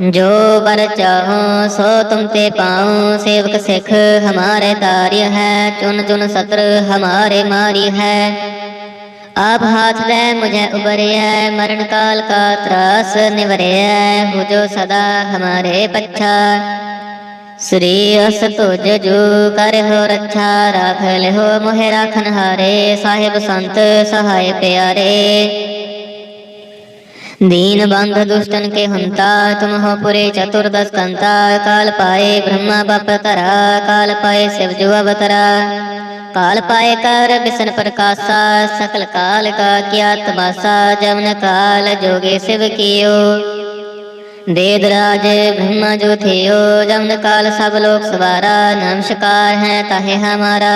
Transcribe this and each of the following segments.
ਜੋ ਬਰ ਚਾਹੋ, ਸੋ ਤੁਮ ਤੇ ਪਾਉ, ਸੇਵਕ ਸਿੱਖ ਹਮਾਰੇ ਤਾਰਿय ਹੈ ਚੁਨ ਚੁਨ ਸਤਰ ਹਮਾਰੇ ਮਾਰੀ ਹੈ। ਆਪ ਹਾਥ ਲੈ ਮੁਝੇ ਉਬਰਿਐ, ਮਰਨ ਕਾਲ ਕਾ ਤਰਾਸ ਨਿਵਰਿਐ ਹੋ ਜੋ ਸਦਾ ਹਮਾਰੇ ਪੱਛਾ। ਸ੍ਰੀ ਅਸ ਤੁਜ ਜੋ, ਕਰ ਹੋ ਰੱਛਾ, ਰਾਖ ਲਿਓ ਮੋਹਿ ਰਾਖਨ ਹਾਰੇ ਸਾਹਿਬ ਸੰਤ ਸਹਾਇ ਪਿਆਰੇ। दीन बंध दुष्टन के हंता तुम हो पुरे चतुर्दश कंता काल पाए ब्रह्मा बाप तरा काल पाए शिव जो अवतरा काल पाए कर बिसन प्रकाशा सकल काल का किया तमाशा जवन काल जोगे शिव कियो वेदराज ब्रह्मा जो थियो जवन काल सब लोग सवारा नमस्कार है ताहे हमारा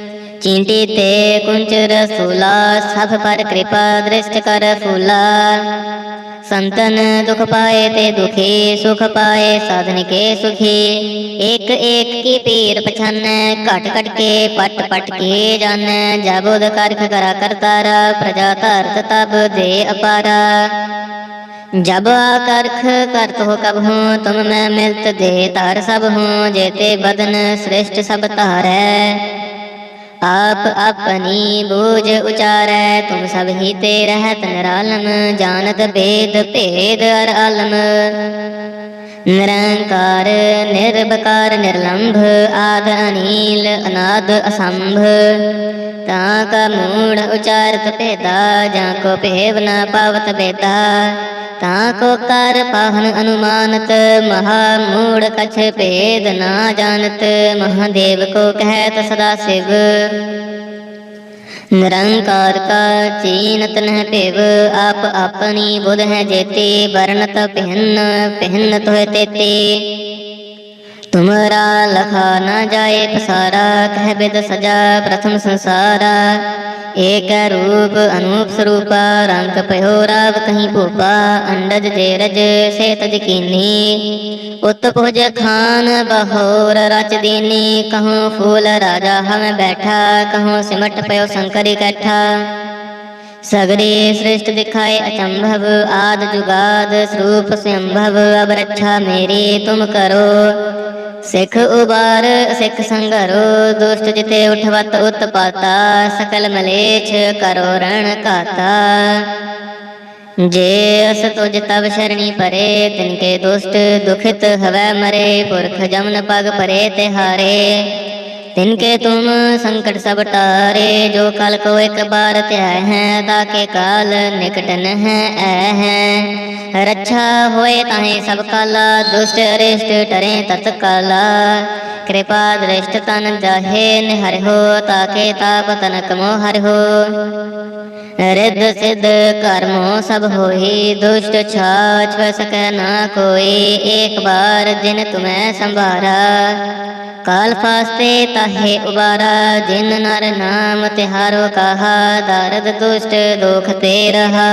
चींटी ते कुंच रसूला सब पर कृपा दृष्ट कर फूला संतन दुख पाए ते दुखी सुख पाए साधन के सुखी एक एक की पीर पछान घट घट के पट पट के जान जाबोद कारख करा करतारा प्रजा धरत तब दे अपारा जब आकर्ख करत हो कब हूँ तुम मैं मिलत दे तार सब हूँ जेते बदन श्रेष्ठ सब तारै आप अपनी बूझ उचारै तुम सब ही ते रहत निरालम जानत भेद भेद अर आलम निरंकार निर्भकार निर्लंभ आद अनील अनाद असंभ ताका मूढ़ उचारत भेदा जाको भेव न पावत ਤਾਂ ਕੋ ਕਰ ਪਾਹਨ ਅਨੁਮਾਨਤ ਮਹਾ ਮੂੜ ਕਛ ਭੇਦ ਨਾ ਜਾਣਤ ਮਹਾਦੇਵ ਕੋ ਕਹਿਤ ਸਦਾ ਸਿਵ ਨਿਰੰਕਾਰ ਕਾ ਚੀਨਤ ਨਹਿ ਭਿਵ ਆਪ ਆਪਣੀ ਬੁਧ ਹੈ ਜੇਤੀ ਵਰਨਤ ਪਹਿਨ ਪਹਿਨ ਤੋਇ ਤੇਤੀ ਤੁਮਰਾ ਲਖਾ ਨਾ ਜਾਏ ਸਾਰਾ ਕਹਿ ਬਿਦ ਸਜਾ ਪ੍ਰਥਮ ਸੰਸਾਰਾ एक रूप अनूप स्वरूपा रंग पयो राव कहीं भूपा अंडज जेरज से तज कीनी उत भुज खान बहोर रच दीनी कहूँ फूल राजा हम बैठा कहूँ सिमट पयो शंकर इकट्ठा सगरे श्रेष्ठ दिखाए अचंभव आद जुगाद स्वरूप संभव अब रक्षा मेरी तुम करो ਸਿੱਖ ਉਬਾਰ, ਸਿੱਖ ਸੰਗਰੋ ਦੁਸ਼ਟ ਜਿਤੇ ਉਠਵਤ ਉਤਪਾਤਾ, ਸਕਲ ਮਲੇਛ ਕਰੋ ਰਣ ਕਾਤਾ ਜੇ ਅਸ ਤੁਜ ਤਬ ਸ਼ਰਣੀ ਪਰੇ ਤਿਨਕੇ ਦੁਸ਼ਟ ਦੁਖਿਤ ਹਵੈ ਮਰੇ, ਪੁਰਖ ਜਮਨ ਪਗ ਪਰੇ ਤੇ ਹਾਰੇ। तिनके तुम संकट सब टारे जो कल को एक बार त्याय है ताके काल निकट न है ऐ है रक्षा होए ताहे सब काला दुष्ट अरिष्ट टरे तत्काला कृपा दृष्ट तन जाहे निहर हो ताके ताप तनक मोहर हो रिद्ध सिद्ध कर्मो सब होई दुष्ट छाछ सकै ना कोई एक बार जिन तुम्हें संभारा काल फास्ते ताहे उबारा जिन नर नाम तिहारो कहा दारद दुष्ट दुख ते रहा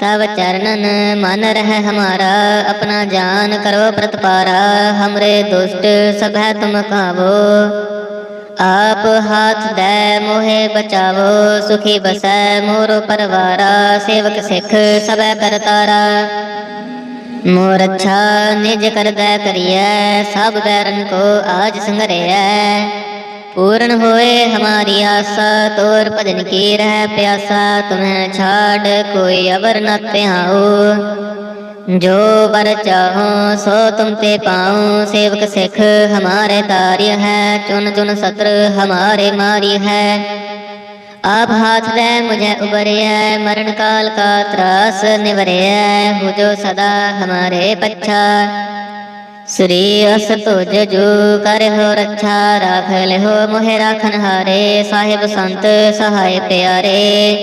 ਤਵ ਚਰਨਨ ਮਨ ਰਹਿ ਹਮਾਰਾ ਆਪਣਾ ਜਾਨ ਕਰੋ ਪ੍ਰਤਪਾਰਾ ਹਮਰੇ ਦੁਸ਼ਟ ਸਭੈ ਤੁਮ ਕਾਵੋ ਆਪ ਹਾਥ ਦੇ ਮੋਹਿ ਬਚਾਵੋ ਸੁਖੀ ਬਸੈ ਮੋਰੋ ਪਰਵਾਰਾ ਸੇਵਕ ਸਿੱਖ ਸਭੈ ਕਰਤਾਰਾ ਮੋਰ ਅੱਛਾ ਨਿਜ ਕਰਦਾ ਕਰੀਐ ਸਭ ਬੈਰਨ ਕੋ ਆਜ ਸੰਗਰਿਐ ਪੂਰਨ ਹੋਏ ਹਮਾਰੀ ਆਸਾ, ਤੋਰ ਭਜਨ ਕੀ ਰਹਿ ਪਿਆਸਾ ਤੁਮਹਿ ਛਾੜ ਕੋਈ ਅਵਰ ਨ ਧਿਆਉ। ਜੋ ਬਰ ਚਾਹੋ, ਸੋ ਤੁਮ ਤੇ ਪਾਉ। ਸੇਵਕ ਸਿੱਖ ਹਮਾਰੇ ਤਾਰਿय ਹੈ ਚੁਨ ਚੁਨ ਸਤਰ ਹਮਾਰੇ ਮਾਰੀ ਹੈ। ਆਪ ਹਾਥ ਦੇ ਮੁਝੇ ਉਬਰਿਐ, ਮਰਨ ਕਾਲ ਕਾ ਤਰਾਸ ਨਿਵਰਿਐ। ਹੋ ਜੋ ਸਦਾ ਹਮਾਰੇ ਪੱਛਾ। ਸ੍ਰੀ ਅਸ ਤੁਜ ਜੋ ਕਰਹੁ ਰੱਖਾ ਰਾਖ ਲਿਹੁ ਮੋਹਿ ਰਾਖਨ ਹਾਰੇ, ਸਾਹਿਬ ਸੰਤ ਸਹਾਇ ਪਿਆਰੇ।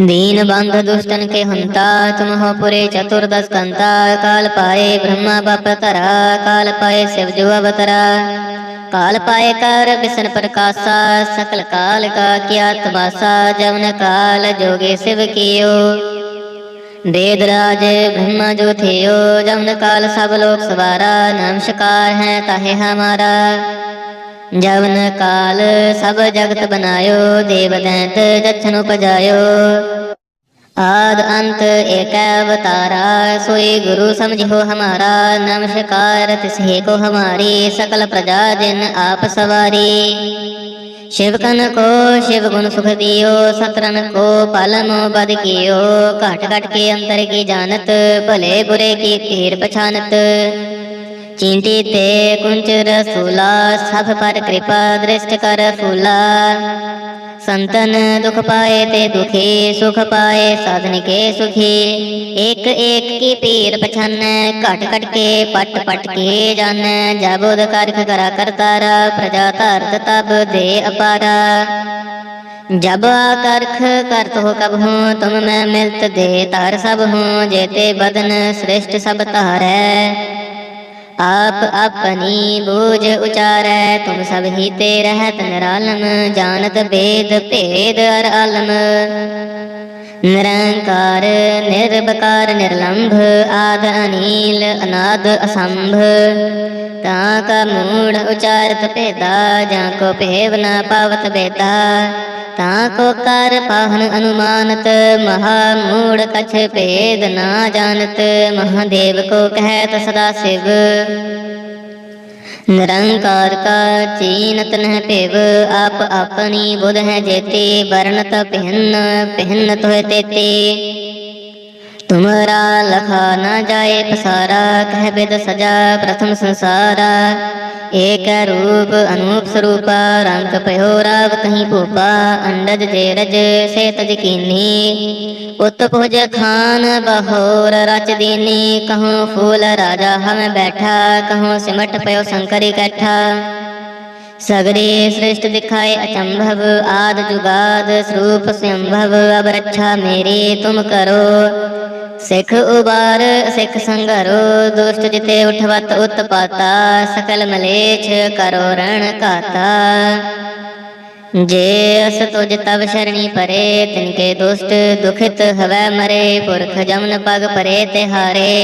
ਦੀਨ ਬੰਧ ਦੁਸ਼ਟਨ ਕੇ ਹੰਤਾ, ਤੁਮ ਹੋ ਪੁਰੇ ਚਤੁਰਦਸ ਕੰਤਾ, ਕਾਲ ਪਾਏ ਬ੍ਰਹਮਾ ਬਪ ਤਰਾ ਕਾਲ ਪਾਏ ਸਿਵ ਜੋ ਅਵਤਰਾ। ਕਾਲ ਪਾਏ ਕਰ ਬਿਸਨ ਪ੍ਰਕਾਸ਼ਾ, ਸਕਲ ਕਾਲ ਕਾ ਕੀਆ ਤਮਾਸਾ ਜਮਨ ਕਾਲ ਜੋਗੇ ਸਿਵ ਕੀਓ। ਵੇਦ ਰਾਜ ਬ੍ਰਹਮ ਜੋ ਥਿਓ ਜਮਨ ਕਾਲ ਸਭ ਲੋਕ ਸਵਾਰਾ ਨਮਸਕਾਰ ਹੈ ਤਾਹੇ ਹਮਾਰਾ ਜਵਨ ਕਾਲ ਸਭ ਜਗਤ ਬਨਾਇਓ ਦੇਵ ਦੈਂਤ ਜਛਨ ਉਪਜਾਇਓ ਆਦ ਅੰਤ ਏਕ ਅਵਤਾਰਾ ਸੋਈ ਗੁਰੂ ਸਮਝਿਓ ਹਮਾਰਾ ਨਮਸਕਾਰ ਤਿਸਹੀ ਕੋ ਹਮਾਰੀ ਸਕਲ ਪ੍ਰਜਾ ਜਿਨ ਆਪ ਸਵਾਰੀ शिवकन को शिव गुण सुख दियो सतरन को पालम बद कियो घट घट के अंतर की जानत भले बुरे की पीर पछानत चींटी ते कुंच रसूला सब पर कृपा दृष्ट कर फूला संतन दुख पाए ते दुखी सुख पाए साधन के सुखी एक एक की पीर पछान घट घट के पट पट के जान जाबोद कारख करा करतारा प्रजा धरत तब दे अपारा जब आकर्ख करत हो कब हूँ तुम मैं मिलत दे तार सब हूँ जेते बदन श्रेष्ठ सब तारै आप अपनी बूझ उचारै तुम सब ही ते रहत निरालम जानत वेद भेद अर आलम निरंकार निर्भकार निर्लंभ आद अनील अनाद असंभ ताका मूढ़ उचारत भेदा जाको भेव न पावत ਤਾਂ ਕੋ ਕਰ ਪਾਹਨ ਅਨੁਮਾਨਤ ਮਹਾ ਮੂੜ ਕਛ ਭੇਦ ਨਾ ਜਾਣਤ ਮਹਾਦੇਵ ਕੋ ਕਹਿਤ ਸਦਾ ਸਿਵ ਨਿਰੰਕਾਰ ਕਾ ਚੀਨਤ ਨਹਿ ਭਿਵ ਆਪ ਆਪਣੀ ਬੁਧ ਹੈ ਜੇਤੇ ਵਰਨਤ ਭਿੰਨ ਭਿੰਨ ਤੋਇ ਤੇਤੇ ਤੁਮਰਾ ਲਖਾ ਨਾ ਜਾਏ ਪਸਾਰਾ, ਕਹਿ ਬਿਦ ਸਜਾ ਪ੍ਰਥਮ ਸੰਸਾਰਾ। ਏਕ ਰੂਪ ਅਨੂਪ ਸਰੂਪਾ, ਰੰਗ ਪਹਿਓ ਰਾਵ ਕਹੀਂ ਭੂਪਾ, ਅੰਡਜ ਜੇ ਰਜ ਸੇ ਤਜ ਕੀਨੀ। ਉਤ ਭੁਜ ਖਾਨ ਬਹੋਰ ਰਚ ਦੀਨੀ, ਕਹੂੰ ਫੂਲ ਰਾਜਾ ਹਮ ਬੈਠਾ, ਕਹੂੰ ਸਿਮਟ ਪਇਓ ਸ਼ੰਕਰ ਇਕੱਠਾ सगरे श्रेष्ठ दिखाए अचंभव आद जुगाद स्वरूप संभव अब रक्षा मेरी तुम करो सिख उबार सिख संगरो दुष्ट जिते उठवत उत्पाता सकल मलेच करो रण काता जे अस तुझ तब शरणी परे तिनके दुष्ट दुखित हवै मरे पुरख जमन पग परे तिहारे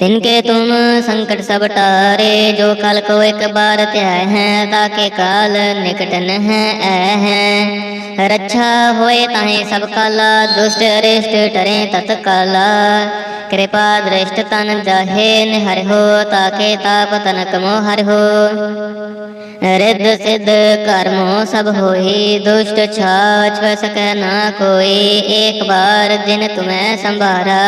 तिनके तुम संकट सब टारे जो कल को एक बार त्याय है ताके काल निकट न है ऐ है रक्षा होए ताहे सब काला दुष्ट अरिष्ट टरे तत्काला कृपा दृष्ट तन जाहे निहर हो ताके ताप तनक मोहर हो रिद्ध सिद्ध कर्मो सब होई दुष्ट छाछ सक ना कोई एक बार जिन तुम्हें संभारा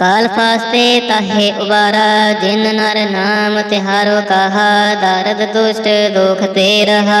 काल फास्ते ताहे उबारा जिन नर नाम तिहारो कहा दारद दुष्ट दुख ते रहा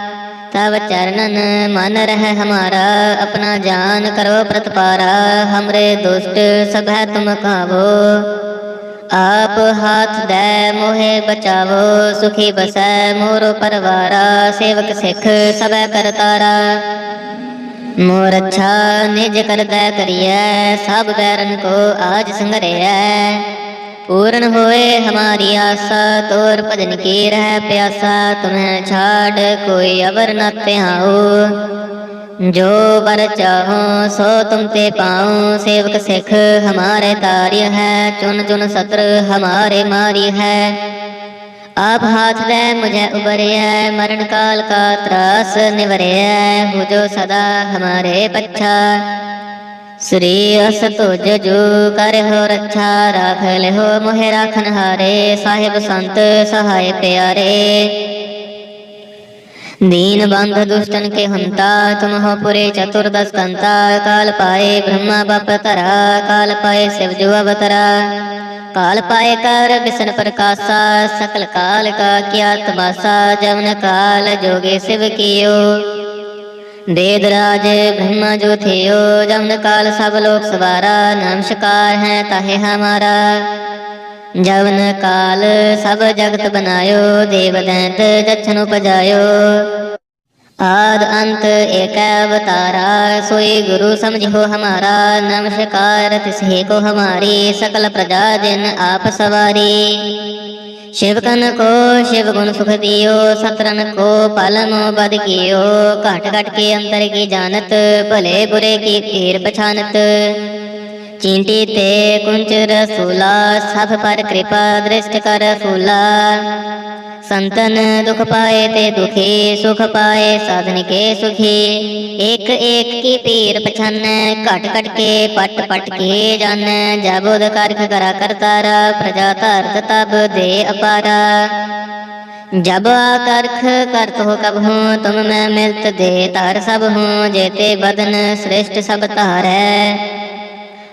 तब चरणन मन रह हमारा अपना जान करो प्रतपारा हमरे दुष्ट सब है तुम खावो आप हाथ दे मोहे बचावो सुखी बसै मोरो परवारा सेवक सिख सब करतारा मोर अच्छा निज कर दे करिए सब बैरन को आज संगरिया पूर्ण होए हमारी आशा तोर भजन की रह प्यासा तुम्हें छाड़ कोई अवर न त्याओ जो बर चाहो सो तुम ते पाऊं सेवक सिख हमारे तार्य है चुन चुन सत्र हमारे मारी है आप हाथ दे मुझे उबरिया मरण काल का त्रास निवरिया हो जो सदा हमारे पच्छा ਸ੍ਰੀ ਅਸ ਤੁਜ ਕਰ ਹੋ ਰੱਖਾ ਰਾਖ ਲਿਓ ਮੋਹਿ ਰਾਖਨ ਹਾਰੇ, ਸਾਹਿਬ ਸੰਤ ਸਹਾਇ ਪਿਆਰੇ। ਦੀਨ ਬੰਧ ਦੁਸ਼ਟਨ ਕੇ ਹੰਤਾ, ਤੁਮ ਹੋ ਪੁਰੇ ਚਤੁਰਦਸ ਕੰਤਾ, ਕਾਲ ਪਾਏ ਬ੍ਰਹਮਾ ਬਪ ਤਰਾ ਕਾਲ ਪਾਏ ਸਿਵ ਜੋ ਅਵਤਰਾ। ਕਾਲ ਪਾਏ ਕਰ ਬਿਸਨ ਪ੍ਰਕਾਸ਼ਾ, ਸਕਲ ਕਾਲ ਕਾ ਕਿਆ ਤਮਾਸਾ, ਜਵਨ ਕਾਲ ਜੋਗੇ ਸਿਵ ਕੀਓ। ਵੇਦ ਰਾਜ ਬ੍ਰਹਮ ਜੋ ਥਿਓ ਜਮਨ ਕਾਲ ਸਭ ਲੋਕ ਸਵਾਰਾ ਨਮਸਕਾਰ ਹੈ ਤਾਹੇ ਹਮਾਰਾ ਜਵਨ ਕਾਲ ਸਭ ਜਗਤ ਬਨਾਇਓ ਦੇਵ ਦੈਂਤ ਜਛਨ ਉਪਜਾਇਓ ਆਦ ਅੰਤ ਏਕ ਅਵਤਾਰਾ ਸੋਈ ਗੁਰੂ ਸਮਝਿਓ ਹਮਾਰਾ ਨਮਸਕਾਰ ਤਿਸਹੇ ਕੋ ਹਮਾਰੀ ਸਕਲ ਪ੍ਰਜਾ ਜਨ ਆਪ ਸਵਾਰੀ सवारी शिवकन को शिव गुण सुख दियो सतरन को पालमो बद कियो घट घट के अंतर की जानत भले बुरे की पीर पछानत चींटी ते कुंच रसूला सब पर कृपा दृष्ट कर फूला संतन दुख पाए ते दुखी सुख पाए साधन के सुखी एक एक की पीर पछान घट घट के पट पट के जान जबोद कारख करा करतारा प्रजा धरत तब दे अपारा जब आकर्ख करत हो कब हूँ तुम मैं मिलत दे तार सब हूँ जेते बदन श्रेष्ठ सब तारै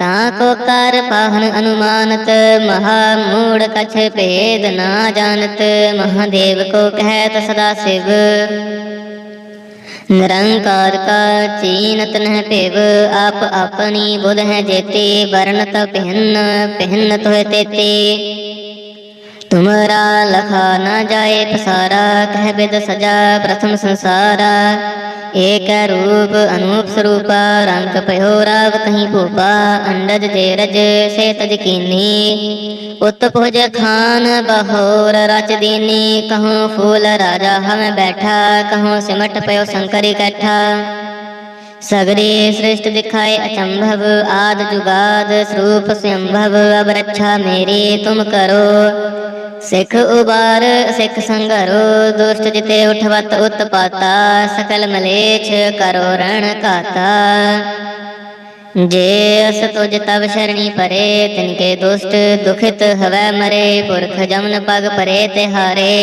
ਤਾਂ ਕੋ ਕਰ ਪਾਹਨ ਅਨੁਮਾਨਤ ਮਹਾ ਮੂੜ ਕਛ ਭੇਦ ਨਾ ਜਾਣਤ ਮਹਾਦੇਵ ਕੋ ਕਹਿਤ ਸਦਾ ਸਿਵ ਨਿਰੰਕਾਰ ਕਾ ਚੀਨਤ ਨਹਿ ਭੇਵ ਆਪ ਆਪਣੀ ਬੁਧ ਹੈ ਜੇਤੇ ਵਰਨ ਪਹਿਨ ਪਹਿਨ ਤੋਇ ਤੇਤੇ ਤੁਮਰਾ ਲਖਾ ਨਾ ਜਾਏ ਪਸਾਰਾ ਕਹਿ ਬਿਦ ਸਜਾ ਪ੍ਰਥਮ ਸੰਸਾਰਾ। ਏਕ ਰੂਪ ਅਨੂਪ ਸਰੂਪਾ, ਰੰਗ ਭਇਓ ਰਾਵ ਤਹੀਂ ਭੂਪਾ, ਅੰਡਜ ਤੇ ਰਜ ਸੇ ਤਜ ਕੀਨੀ। ਉਤ ਭੁਜ ਖਾਨ ਬਹੋਰ ਰਚ ਦੀਨੀ, ਕਹੂੰ ਫੂਲ ਰਾਜਾ ਹਮ ਬੈਠਾ, ਕਹੂੰ ਸਿਮਟ ਪਇਓ ਸ਼ੰਕਰ ਇਕੱਠਾ। सगरे श्रेष्ठ दिखाए अचंभव आद जुगाद स्वरूप स्वयंभव अब रक्षा मेरी तुम करो सिख उबार सिख संगरो दुष्ट जिते उठवत उत्पाता सकल मलेच्छ करो रण काता जे अस तुझ तब शरणी परे तिनके दुष्ट दुखित हवै मरे पुरख जमन पग परे तिहारे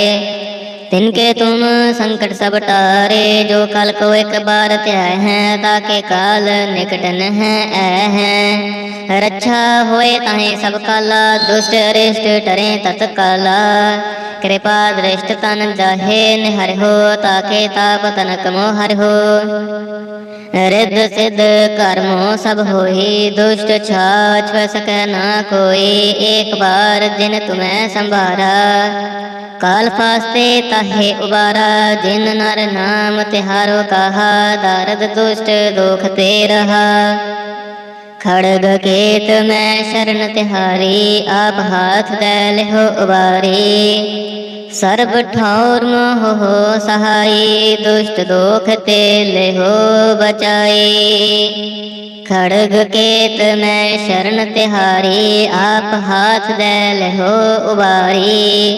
तिनके तुम संकट सब टारे जो कल को एक बार त्याय हैं ताके काल निकटन है ऐ है रक्षा होए ताहे सब काला दुष्ट अरिष्ट टरे तत्काला कृपा दृष्ट तन जाहे निहर हो ताके ताप तनक मोहर हो रिद्ध सिद्ध कर्मो सब होई दुष्ट छाछ सक ना कोई एक बार जिन तुम्हें संभारा ਕਾਲ ਫਾਸਤੇ ਤਾਹੇ ਉਬਾਰਾ, ਜਿਨ ਨਰ ਨਾਮ ਤਿਹਾਰੋ ਕਹਾ ਦਰਦ ਦੁਸ਼ਟ ਦੁਖ ਤੇ ਰਹਾ। ਖੜਗ ਕੇਤ ਮੈਂ ਸ਼ਰਨ ਤਿਹਾਰੀ, ਆਪ ਹਾਥ ਦੇ ਲਿਹੋ ਉਬਾਰੀ। ਸਰਬ ਠੌਰ ਮੋਹ ਹੋ ਸਹਾਈ ਦੁਸ਼ਟ ਦੁਖ ਤੇ ਲਿਹੋ ਬਚਾਈ ਖੜਗ ਕੇਤ ਮੈਂ ਸ਼ਰਨ ਤਿਹਾਰੀ, ਆਪ ਹਾਥ ਦੇ ਲਿਹੋ ਉਬਾਰੀ।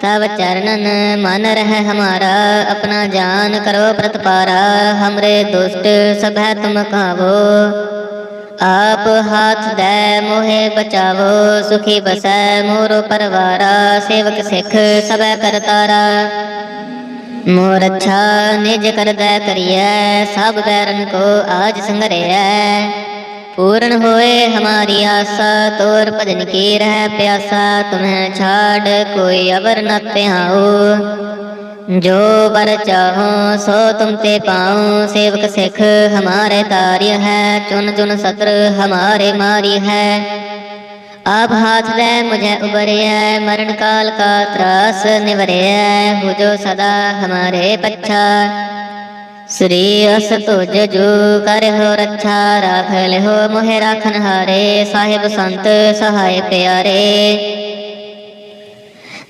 ਤਬ ਚਰਨਨ ਮਨ ਰਹਿ ਹਮਾਰਾ ਆਪਣਾ ਜਾਨ ਕਰੋ ਪ੍ਰਤਪਾਰਾ ਹਮਰੇ ਦੁਸ਼ਟ ਸਭੈ ਤੁਮ ਕਾਵੋ ਆਪ ਹਾਥ ਦੇ ਮੋਹਿ ਬਚਾਵੋ ਸੁਖੀ ਬਸੈ ਮੋਰੋ ਪਰਵਾਰਾ ਸੇਵਕ ਸਿੱਖ ਸਭੈ ਕਰਤਾਰਾ ਮੋਰ ਅੱਛਾ ਨਿਜ ਕਰਦਾ ਕਰੀਐ ਸਭ ਬੈਰਨ ਕੋ ਆਜ ਸੰਗਰਿਐ ਪੂਰਨ ਹੋਏ ਹਮਾਰੀ ਆਸਾ, ਤੋਰ ਭਜਨ ਕੀ ਰਹਿ ਪਿਆਸਾ, ਤੁਮਹਿ ਛਾੜ ਕੋਈ ਅਵਰ ਨ ਧਿਆਓ ਜੋ ਬਰ ਚਾਹੋ, ਸੋ ਤੁਮ ਤੇ ਪਾਉ। ਸੇਵਕ ਸਿੱਖ, ਹਮਾਰੇ ਤਾਰਿय ਹੈ ਚੁਨ ਚੁਨ ਸਤਰ ਹਮਾਰੇ ਮਾਰੀ ਹੈ। ਆਪ ਹਾਥ ਦੇ ਮੁਝੇ ਉਬਰਿਐ, ਮਰਨ ਕਾਲ ਕਾ ਤਰਾਸ ਨਿਵਰਿਐ ਹੋ ਜੋ ਸਦਾ ਹਮਾਰੇ ਪੱਛਾ। ਸ੍ਰੀ ਅਸ ਤੁਜ ਕਰ ਹੋ ਰੱਖਾ ਰਾਖ ਲਿਓ ਮੋਹਿ ਰਾਖਨ ਹਾਰੇ, ਸਾਹਿਬ ਸੰਤ ਸਹਾਇ ਪਿਆਰੇ।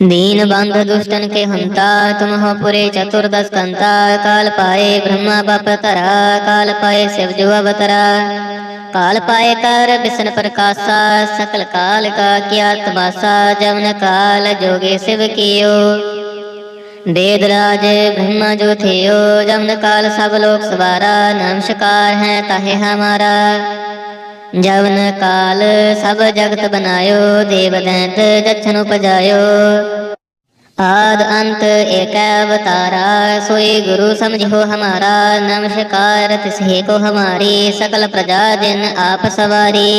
ਦੀਨ ਬੰਧ ਦੁਸ਼ਟਨ ਕੇ ਹੰਤਾ, ਤੁਮ ਹੋ ਪੁਰੇ ਚਤੁਰਦਸ ਕੰਤਾ ਕਾਲ ਪਾਏ ਬ੍ਰਹਮਾ ਬਪ ਤਰਾ ਕਾਲ ਪਾਏ ਸਿਵ ਜੋ ਅਵਤਰਾ। ਕਾਲ ਪਾਏ ਕਰ ਬਿਸਨ ਪ੍ਰਕਾਸ਼ਾ, ਸਕਲ ਕਾਲ ਕਾ ਕਿਆ ਤਮਾਸਾ, ਜਵਨ ਕਾਲ ਜੋਗੇ ਸਿਵ ਕੀਓ। वेद राज ब्रह्मा जो थियो जमन काल सब लोग सवारा नमस्कार है ताहे हमारा जवन काल सब जगत बनायो देव दैत दक्षिण उपजायो आद अंत एक अवतारा सोई गुरु समझो हमारा नमस्कार तिसहे को हमारी सकल प्रजा दिन आप सवारी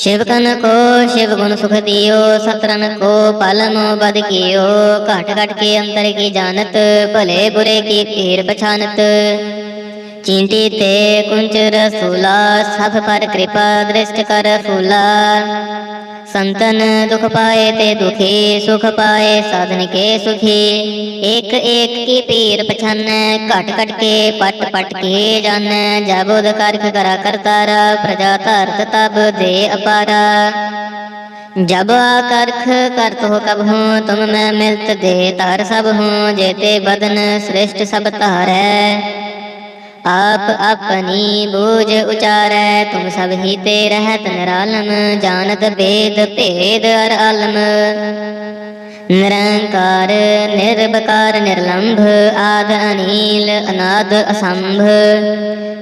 शिवकन को शिव गुण सुख दियो सतरन को पालनो बद कियो घट घट के अंतर की जानत भले बुरे की पीर पछानत चींटी ते कुंच रसूला सब पर कृपा दृष्ट कर फूला संतन दुख पाए ते दुखी सुख पाए साधन के सुखी एक एक की पीर पछान घट घट के पट पट के जान जाबोद कारख करा करतारा प्रजा धरत तब दे अपारा जब आकर्ख करत हो कब हूँ तुम मैं मिलत दे तार सब हूँ जेते बदन श्रेष्ठ सब तारै आप अपनी बूझ उचारै तुम सब ही ते रहत निरालम जानत वेद भेद अर आलम निरंकार निर्भकार निर्लंभ आद अनील अनाद असंभ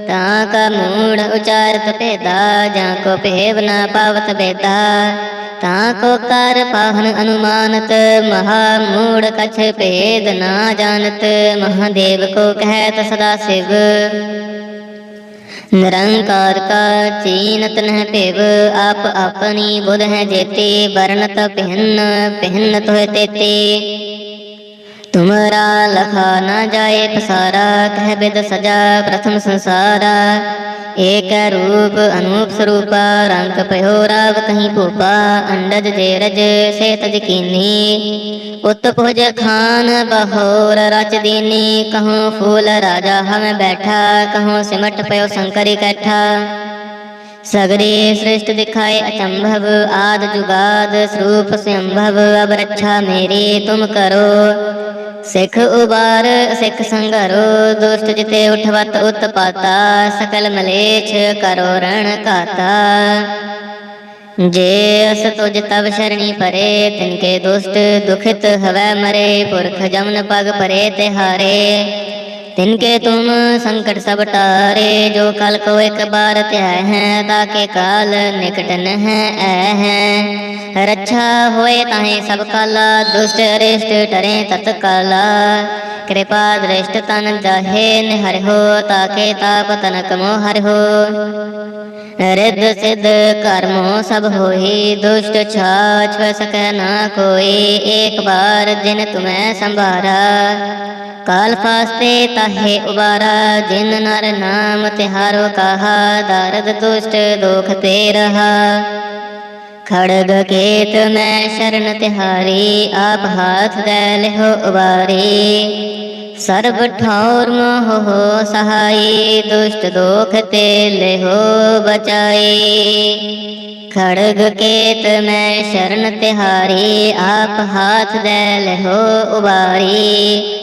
ताका मूढ़ उचारत भेदा जाको भेव न पावत ਤਾਂ ਕੋ ਕਰ ਪਾਹਨ ਅਨੁਮਾਨਤ ਮਹਾ ਮੂੜ ਕਛ ਭੇਦ ਨਾ ਜਾਣਤ ਮਹਾਦੇਵ ਕੋ ਕਹਿਤ ਸਦਾ ਸਿਵ ਨਿਰੰਕਾਰ ਕਾ ਚੀਨਤ ਨਹਿ ਭਿਵ ਆਪ ਆਪਣੀ ਬੁਧ ਹੈ ਜੇਤੇ ਵਰਨਤ ਭਿੰਨ ਭਿੰਨ ਤੋਇ ਤੇਤੇ तुमरा लखा न जाए पसारा कह बिद सजा प्रथम संसारा एक रूप अनूप स्वरूपा रंग पयो राव कहीं भूपा अंडज जेरज से तज कीनी उत्पुज खान बहोर रच दीनी कहूँ फूल राजा हम बैठा कहूँ सिमट पयो शंकरी कैठा सगरे श्रेष्ठ दिखाए अचंभव आद जुगाद स्वरूप संभव अब रक्षा मेरे तुम करो सिख उबार सिख संगरो दुष्ट जिते उठवत उत्पाता सकल मलेच करो रण काता जे अस तुझ तब शरणी परे तिनके दुष्ट दुखित हवै मरे पुरख जमन पग परे ते हारे ਤਿਨਕੇ ਤੁਮ ਸੰਕਟ ਸਭ ਟਾਰੇ, ਜੋ ਕਲ ਕੋ ਇੱਕ ਬਾਰ ਧਿਆ ਹੈ, ਤਾਕੇ ਕਾਲ ਨਿਕਟ ਨਹ ਐ ਹੈ ਰੱਛਾ ਹੋਏ ਤਾਹੇ ਸਭ ਕਾਲਾ, ਦੁਸ਼ਟ ਅਰਿਸ਼ਟ ਟਰੇ ਤਤ ਕਾਲਾ। ਕਿਰਪਾ ਦ੍ਰਿਸ਼ਟ ਤਨ ਜਾਹੇ, ਨਿਹਰਿ ਹੋ, ਤਾਕੇ ਤਾਪ ਤਨਕ ਮੋ ਹਰਿ ਹੋ। ਰਿੱਧ ਸਿੱਧ ਕਰਮੋ ਸਭ ਹੋਈ ਦੁਸ਼ਟ ਛਾਛ ਸਕੈ ਨਾ ਕੋਈ ਏਕ ਬਾਰ ਜਿਨ ਤੁਮੈ ਕਾਲ ਫਾਸਤੇ ਤਾਹੇ ਉਬਾਰਾ, ਜਿਨ ਨਰ ਨਾਮ ਤਿਹਾਰੋ ਕਹਾ ਦਰਦ ਦੁਸ਼ਟ ਦੁਖ ਤੇ ਰਹਾ। ਖੜਗ ਕੇਤ ਮੈਂ ਸ਼ਰਨ ਤਿਹਾਰੀ, ਆਪ ਹਾਥ ਦੇ ਲਿਹੋ ਉਬਾਰੀ। ਸਰਬ ਠੌਰ ਮੋਹ ਸਹਾਈ ਦੁਸ਼ਟ ਦੁਖ ਤੇ ਲਿਹੋ ਬਚਾਈ ਖੜਗ ਕੇਤ ਮੈਂ ਸ਼ਰਨ ਤਿਹਾਰੀ, ਆਪ ਹਾਥ ਦੇ ਲਿਹੋ ਉਬਾਰੀ।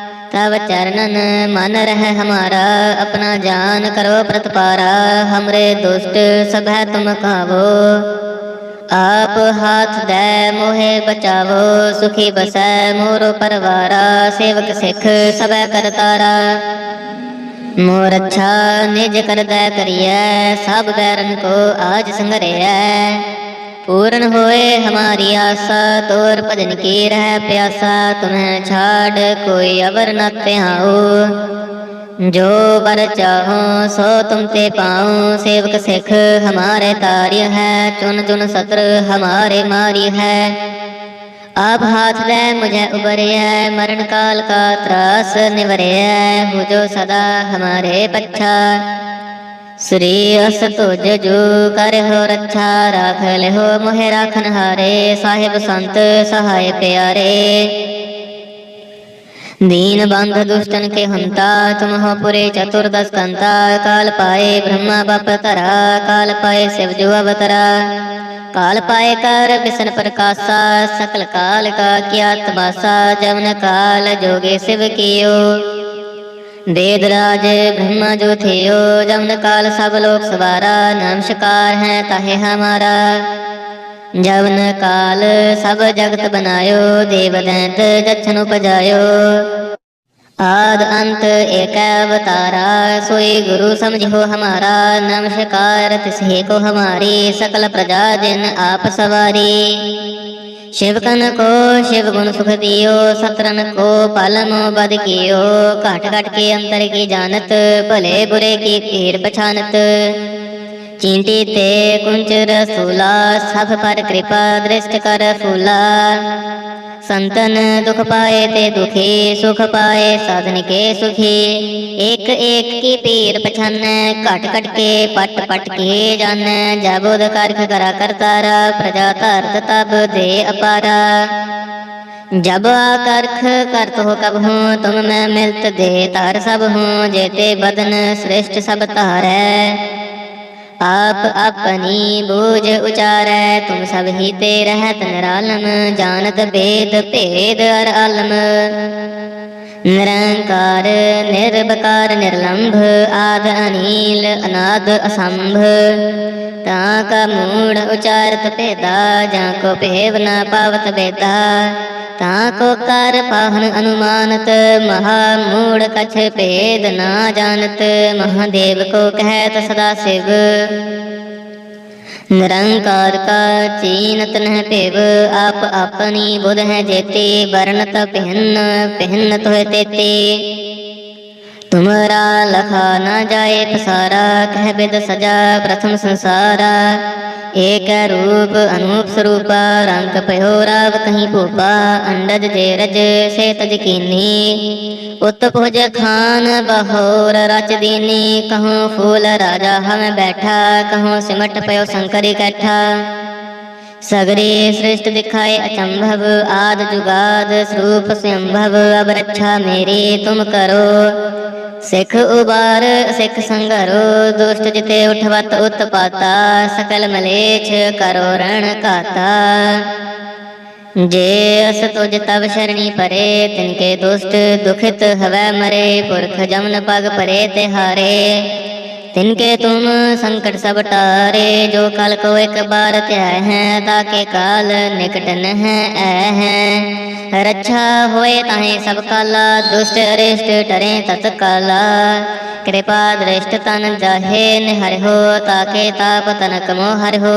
ਤਵ ਚਰਨਨ ਮਨ ਰਹਿ ਹਮਾਰਾ ਆਪਣਾ ਜਾਨ ਕਰੋ ਪ੍ਰਤਪਾਰਾ ਹਮਰੇ ਦੁਸ਼ਟ ਸਭੈ ਤੁਮ ਕਾਵੋ ਆਪ ਹਾਥ ਦੇ ਮੋਹਿ ਬਚਾਵੋ ਸੁਖੀ ਬਸੈ ਮੋਰੋ ਪਰਵਾਰਾ ਸੇਵਕ ਸਿੱਖ ਸਭੈ ਕਰਤਾਰਾ ਮੋਰ ਅੱਛਾ ਨਿਜ ਕਰਦਾ ਕਰੀਐ ਸਭ ਬੈਰਨ ਕੋ ਆਜ ਸੰਗਰਿਐ ਪੂਰਨ ਹੋਏ ਹਮਾਰੀ ਆਸਾ, ਤੋਰ ਭਜਨ ਕੀ ਰਹਿ ਪਿਆਸਾ ਤੁਮਹਿ ਛਾੜ ਕੋਈ ਅਵਰ ਨ ਧਿਆਉ। ਜੋ ਬਰ ਚਾਹੋ, ਸੋ ਤੁਮ ਤੇ ਪਾਉ। ਸੇਵਕ ਸਿੱਖ, ਹਮਾਰੇ ਤਾਰਿय ਹੈ ਚੁਨ ਚੁਨ ਸਤਰ ਹਮਾਰੇ ਮਾਰੀ ਹੈ। ਆਪ ਹਾਥ ਦੇ ਮੁਝੇ ਉਬਰਿਐ ਮਰਨ ਕਾਲ ਕਾ ਤਰਾਸ ਨਿਵਰਿਐ, ਹੋ ਜੋ ਸਦਾ ਹਮਾਰੇ ਪੱਛਾ। ਸ੍ਰੀ ਅਸ ਤੁਜ ਜੋ ਕਰ ਹੋ ਰੱਛਾ ਰਾਖ ਲਿਹੋ ਮੋਹਿ ਰਾਖਨ ਹਾਰੇ ਸਾਹਿਬ ਸੰਤ ਸਹਾਇ ਪਿਆਰੇ दीन बंध दुष्टन के हंता तुम हो पुरे चतुर्दश कंता काल पाए ब्रह्मा बप तरा काल पाए शिव जो अवतरा काल पाए कर बिसन प्रकाशा सकल काल का किया तमाशा जमन काल जोगे शिव कियो वेद राज ब्रह्म जो थियो जमन काल सब लोक सवारा नमस्कार है ताहे हमारा जवन काल सब जगत बनायो देव दैत जच्छन उपजायो ਆਦ ਅੰਤ ਏਕ ਅਵਤਾਰਾ ਸੋਈ ਗੁਰੂ ਸਮਝੋ ਹਮਾਰਾ ਨਮਸਕਾਰ ਤਿਸਹੀ ਕੋ ਹਮਾਰੀ ਸਕਲ ਪ੍ਰਜਾ ਜਿਨ ਆਪ ਸਵਾਰੀ शिवकन को शिव गुण सुख दियो सतरन को पालमो बद कियो घट घट के अंतर की जानत भले बुरे की पीर पछानत चींटी ते कुंच रसूला सब पर कृपा दृष्ट कर फूला संतन दुख पाए ते दुखी सुख पाए साधन के सुखी एक एक की पीर पछानै घट घट के पट पट के जानै जबोद करख करा करतारा प्रजा धरत तब दे अपारा जब आकर्ख करत हो कब हूँ तुम मैं मिलत दे तार सब हूँ जेते बदन श्रेष्ठ सब तारै ਆਪ ਆਪਣੀ ਬੂਝ ਉਚਾਰੈ, ਤੁਮ ਸਭ ਹੀ ਤੇ ਰਹਿਤ ਨਿਰਾਲਮ, ਜਾਣਤ ਭੇਦ ਭੇਦ ਅਰ ਆਲਮ ਨਿਰੰਕਾਰ ਨਿਰਭਕਾਰ ਨਿਰਲੰਭ, ਆਦ ਅਨੀਲ, ਅਨਾਦ ਅਸੰਭ। ਤਾਂ ਕਾ ਮੂੜ ਉਚਾਰਤ ਭੇਦਾ, ਜਾਂ ਕੋ ਭੇਵ ਨਾ ਪਾਵਤ ਬੇਦਾ ਤਾਂ ਕੋ ਕਰ ਪਾਹਨ ਅਨੁਮਾਨਤ ਮਹਾ ਮੂੜ ਕਛ ਭੇਦ ਨਾ ਜਾਣਤ ਮਹਾਦੇਵ ਕੋ ਕਹਿਤ ਸਦਾ ਸਿਵ ਨਿਰੰਕਾਰ ਕਾ ਚੀਨਤ ਨਹਿ ਭੇਵ ਆਪ ਆਪਣੀ ਬੁਧ ਹੈ ਜੇਤੇ ਵਰਨਤ ਪਹਿਨ ਪਹਿਨ ਤੋਇ ਤੇਤੇ ਤੁਮਰਾ ਲਖਾ ਨਾ ਜਾਏ ਪਸਾਰਾ, ਕਹਿ ਬਿਦ ਸਜਾ ਪ੍ਰਥਮ ਸੰਸਾਰਾ। ਏਕ ਰੂਪ ਅਨੂਪ ਸਰੂਪਾ, ਰੰਗ ਪਹਿਓ ਰਾਵ ਕਹੀਂ ਭੂਪਾ, ਅੰਡਜ ਜੇ ਰਜ ਸੇ ਤਜ ਕੀਨੀ। ਉਤ ਭੁਜ ਖਾਨ ਬਹੋਰ ਰਚ ਦੀਨੀ, ਕਹੂੰ ਫੂਲ ਰਾਜਾ ਹਮ ਬੈਠਾ, ਕਹੂੰ ਸਿਮਟ ਪਇਓ ਸੰਕਰ ਇਕੱਠਾ। सगरे श्रेष्ठ दिखाए अचंभव आद जुगाद स्वरूप संभव अब रक्षा मेरे तुम करो सिख उबार सिख संगरो दुष्ट जिते उठवत उत्पाता सकल मलेच करो रण काता जे अस तुझ तब शरणी परे तिनके दुष्ट दुखित हवै मरे पुरख जमन पग परे तिहारे तिनके तुम संकट सब टारे जो कल को एक बार त्याय है ताके काल निकट न है ऐ है रक्षा होए ताहे सब काला दुष्ट अरिष्ट डरे तत्काला कृपा दृष्ट तन जाहे निहर हो ताके ताप तनक मोहर हो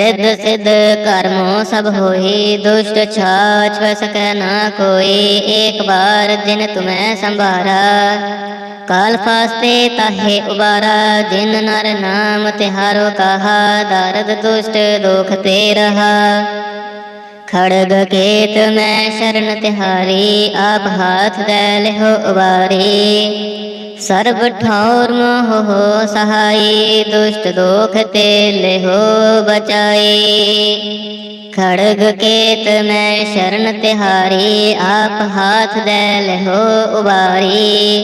रिद्ध सिद्ध कर्मो सब होई दुष्ट छाछ सकै ना कोई एक बार जिन तुम्हें संभारा ਕਾਲ ਫਾਸਤੇ ਤਾਹੇ ਉਬਾਰਾ, ਜਿਨ ਨਰ ਨਾਮ ਤਿਹਾਰੋ ਕਹਾ ਦਰਦ ਦੁਸ਼ਟ ਦੁਖ ਤੇ ਰਹਾ। ਖੜਗ ਕੇਤ ਮੈਂ ਸ਼ਰਨ ਤਿਹਾਰੀ, ਆਪ ਹਾਥ ਦੇ ਲਿਹੋ ਉਬਾਰੀ। ਸਰਬ ਠੌਰ ਮੋਹ ਸਹਾਈ, ਦੁਸ਼ਟ ਦੁਖ ਤੇ ਲਿਹੋ ਬਚਾਈ। ਖੜਗ ਕੇਤ ਮੈਂ ਸ਼ਰਨ ਤਿਹਾਰੀ, ਆਪ ਹਾਥ ਦੇ ਲਿਹੋ ਉਬਾਰੀ।